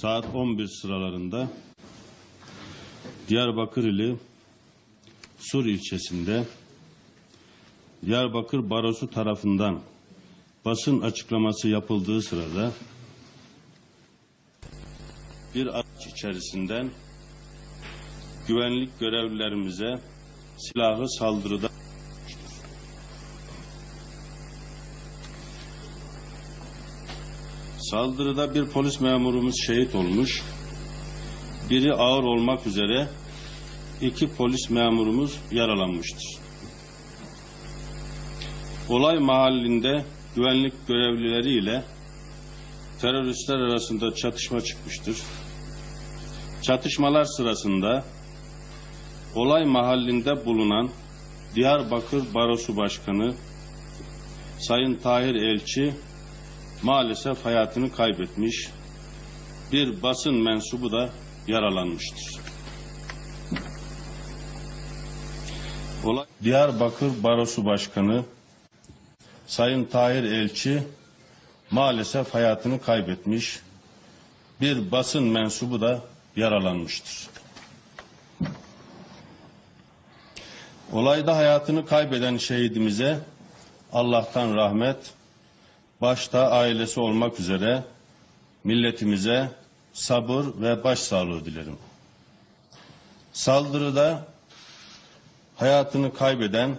saat 11 sıralarında Diyarbakır ili Sur ilçesinde Diyarbakır Barosu tarafından basın açıklaması yapıldığı sırada bir araç içerisinden güvenlik görevlilerimize silahlı saldırıda Saldırıda bir polis memurumuz şehit olmuş. Biri ağır olmak üzere iki polis memurumuz yaralanmıştır. Olay mahallinde güvenlik görevlileri ile teröristler arasında çatışma çıkmıştır. Çatışmalar sırasında olay mahallinde bulunan Diyarbakır Barosu Başkanı Sayın Tahir Elçi maalesef hayatını kaybetmiş. Bir basın mensubu da yaralanmıştır. Olay Diyarbakır Barosu Başkanı Sayın Tahir Elçi maalesef hayatını kaybetmiş. Bir basın mensubu da yaralanmıştır. Olayda hayatını kaybeden şehidimize Allah'tan rahmet, başta ailesi olmak üzere milletimize sabır ve başsağlığı dilerim. Saldırıda hayatını kaybeden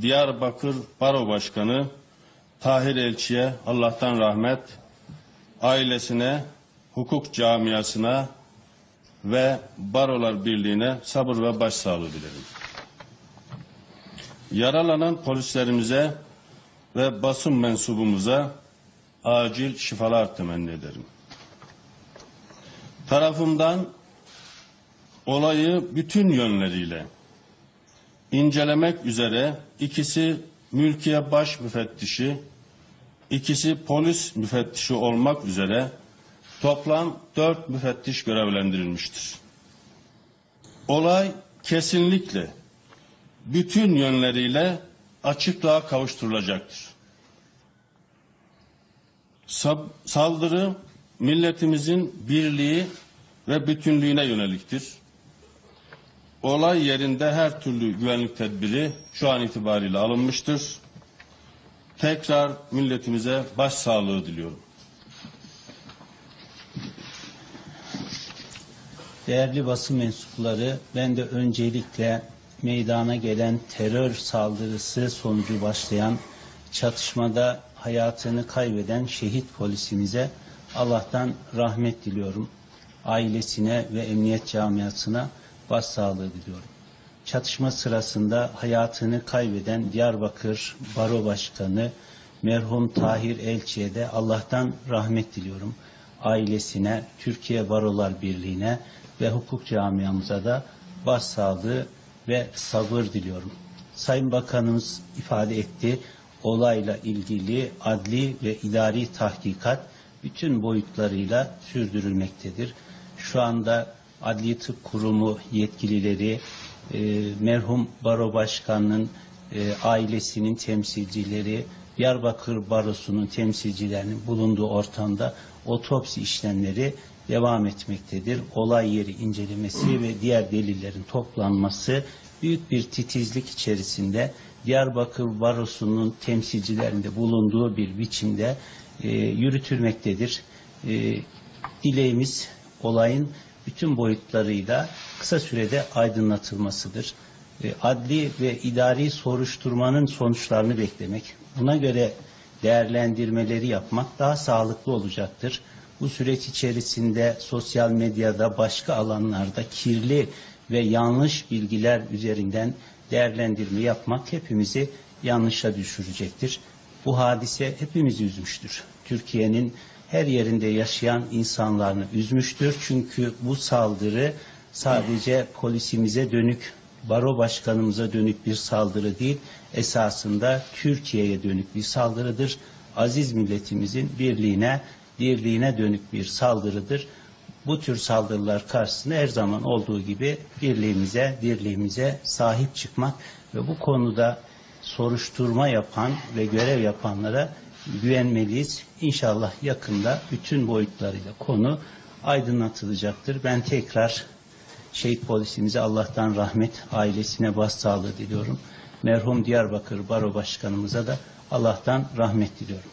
Diyarbakır Baro Başkanı Tahir Elçi'ye Allah'tan rahmet, ailesine, hukuk camiasına ve Barolar Birliği'ne sabır ve başsağlığı dilerim. Yaralanan polislerimize ve basın mensubumuza acil şifalar temenni ederim. Tarafımdan olayı bütün yönleriyle incelemek üzere ikisi mülkiye baş müfettişi, ikisi polis müfettişi olmak üzere toplam dört müfettiş görevlendirilmiştir. Olay kesinlikle bütün yönleriyle açıklığa kavuşturulacaktır. Sab- saldırı milletimizin birliği ve bütünlüğüne yöneliktir. Olay yerinde her türlü güvenlik tedbiri şu an itibariyle alınmıştır. Tekrar milletimize başsağlığı diliyorum. Değerli basın mensupları, ben de öncelikle meydana gelen terör saldırısı sonucu başlayan çatışmada hayatını kaybeden şehit polisimize Allah'tan rahmet diliyorum. Ailesine ve emniyet camiasına başsağlığı diliyorum. Çatışma sırasında hayatını kaybeden Diyarbakır Baro Başkanı merhum Tahir Elçi'ye de Allah'tan rahmet diliyorum. Ailesine, Türkiye Barolar Birliği'ne ve hukuk camiamıza da başsağlığı ve sabır diliyorum. Sayın Bakanımız ifade etti, olayla ilgili adli ve idari tahkikat bütün boyutlarıyla sürdürülmektedir. Şu anda Adli Tıp Kurumu yetkilileri, e, merhum Baro Başkanı'nın e, ailesinin temsilcileri, Diyarbakır Barosu'nun temsilcilerinin bulunduğu ortamda otopsi işlemleri devam etmektedir. Olay yeri incelemesi ve diğer delillerin toplanması büyük bir titizlik içerisinde Diyarbakır Barosu'nun temsilcilerinde bulunduğu bir biçimde e, yürütülmektedir. E, dileğimiz olayın bütün boyutlarıyla kısa sürede aydınlatılmasıdır. E, adli ve idari soruşturmanın sonuçlarını beklemek, buna göre değerlendirmeleri yapmak daha sağlıklı olacaktır. Bu süreç içerisinde sosyal medyada başka alanlarda kirli ve yanlış bilgiler üzerinden değerlendirme yapmak hepimizi yanlışa düşürecektir. Bu hadise hepimizi üzmüştür. Türkiye'nin her yerinde yaşayan insanlarını üzmüştür. Çünkü bu saldırı sadece polisimize dönük, baro başkanımıza dönük bir saldırı değil, esasında Türkiye'ye dönük bir saldırıdır. Aziz milletimizin birliğine, dirliğine dönük bir saldırıdır. Bu tür saldırılar karşısında her zaman olduğu gibi birliğimize, dirliğimize sahip çıkmak ve bu konuda soruşturma yapan ve görev yapanlara güvenmeliyiz. İnşallah yakında bütün boyutlarıyla konu aydınlatılacaktır. Ben tekrar şehit polisimize Allah'tan rahmet, ailesine başsağlığı diliyorum. Merhum Diyarbakır Baro Başkanımıza da Allah'tan rahmet diliyorum.